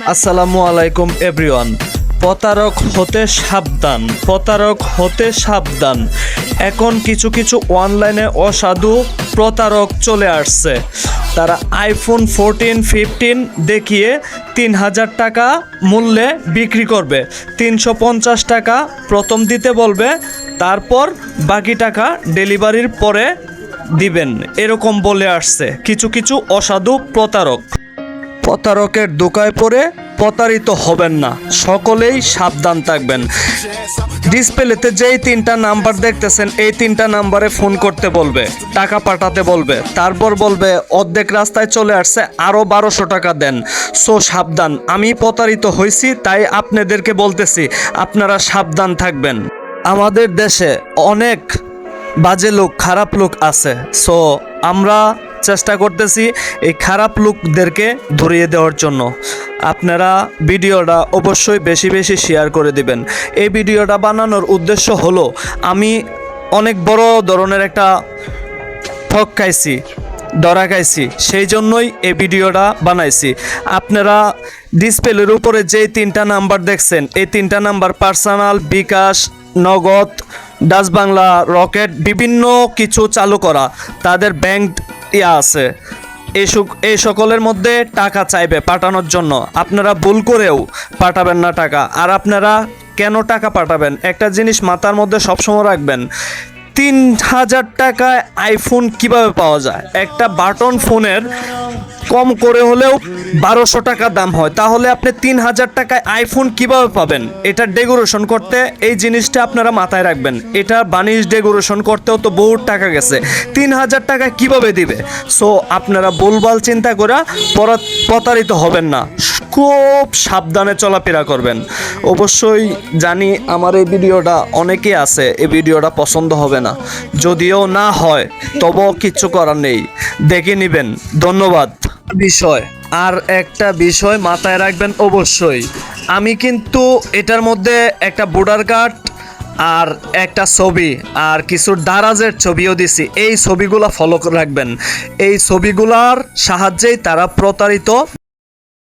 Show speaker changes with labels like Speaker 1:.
Speaker 1: আসসালামু আলাইকুম এভরিওয়ান প্রতারক হতে সাবধান, প্রতারক হতে সাবধান। এখন কিছু কিছু অনলাইনে অসাধু প্রতারক চলে আসছে। তারা আইফোন ফোরটিন ফিফটিন দেখিয়ে তিন হাজার টাকা মূল্যে বিক্রি করবে। তিনশো পঞ্চাশ টাকা প্রথম দিতে বলবে, তারপর বাকি টাকা ডেলিভারির পরে দিবেন। এরকম বলে আসছে। কিছু কিছু অসাধু প্রতারক। প্রতারকের দোকায় পড়ে প্রতারিত হবেন না। সকলেই সাবধান থাকবেন। ডিসপ্লেতে যেই তিনটা নাম্বার দেখতেছেন, এই তিনটা নাম্বারে ফোন করতে বলবে, টাকা পাঠাতে বলবে, তারপর বলবে, অর্ধেক রাস্তায় চলে আসছে আরও বারোশো টাকা দেন। সো সাবধান, আমি প্রতারিত হয়েছি তাই আপনাদেরকে বলতেছি, আপনারা সাবধান থাকবেন। আমাদের দেশে অনেক বাজে লোক, খারাপ লোক আছে। সো আমরা চেষ্টা করতেছি এই খারাপ লোকদেরকে ধরিয়ে দেওয়ার জন্য। আপনারা ভিডিওটা অবশ্যই বেশি বেশি শেয়ার করে দিবেন। এই ভিডিওটা বানানোর উদ্দেশ্য হলো, আমি অনেক বড় ধরনের একটা ঠক খাইছি ডরা খাইছি, সেই জন্যই এই ভিডিওটা বানাইছি। আপনারা ডিসপ্লের উপরে যে তিনটা নাম্বার দেখছেন, এই তিনটা নাম্বার পার্সোনাল, বিকাশ, নগদ, ডাচ বাংলা, রকেট, বিভিন্ন কিছু চালু করা। তাদের ব্যাংক ইয়া আছে। এই সকলের মধ্যে টাকা চাইবে পাঠানোর জন্য। আপনারা ভুল করেও পাঠাবেন না টাকা। আর আপনারা কেন টাকা পাঠাবেন? একটা জিনিস মাথার মধ্যে সবসময় রাখবেন। তিন হাজার টাকায় আইফোন কীভাবে পাওয়া যায়? একটা বাটন ফোনের কম করে হলেও বারোশো টাকা দাম হয়। তাহলে আপনি তিন হাজার টাকায় আইফোন কীভাবে পাবেন? এটা ডেকোরেশন করতে এই জিনিসটা আপনারা মাথায় রাখবেন। এটা বানিশ ডেকোরেশন করতেও তো বহুত টাকা গেছে। তিন হাজার টাকা কীভাবে দিবে? সো আপনারা ভুলভাল চিন্তা করে পরা- প্রতারিত হবেন না। খুব সাবধানে চলাফেরা করবেন। অবশ্যই জানি আমার এই ভিডিওটা অনেকে আছে, এই ভিডিওটা পছন্দ হবে না। যদিও না হয়, তবুও কিচ্ছু করার নেই। দেখে নেবেন। ধন্যবাদ। বিষয়, আর একটা বিষয় মাথায় রাখবেন অবশ্যই। আমি কিন্তু এটার মধ্যে একটা ভোটার কার্ড আর একটা ছবি আর কিছু দারাজের ছবিও দিছি। এই ছবিগুলা ফলো রাখবেন। এই ছবিগুলার সাহায্যেই তারা প্রতারিত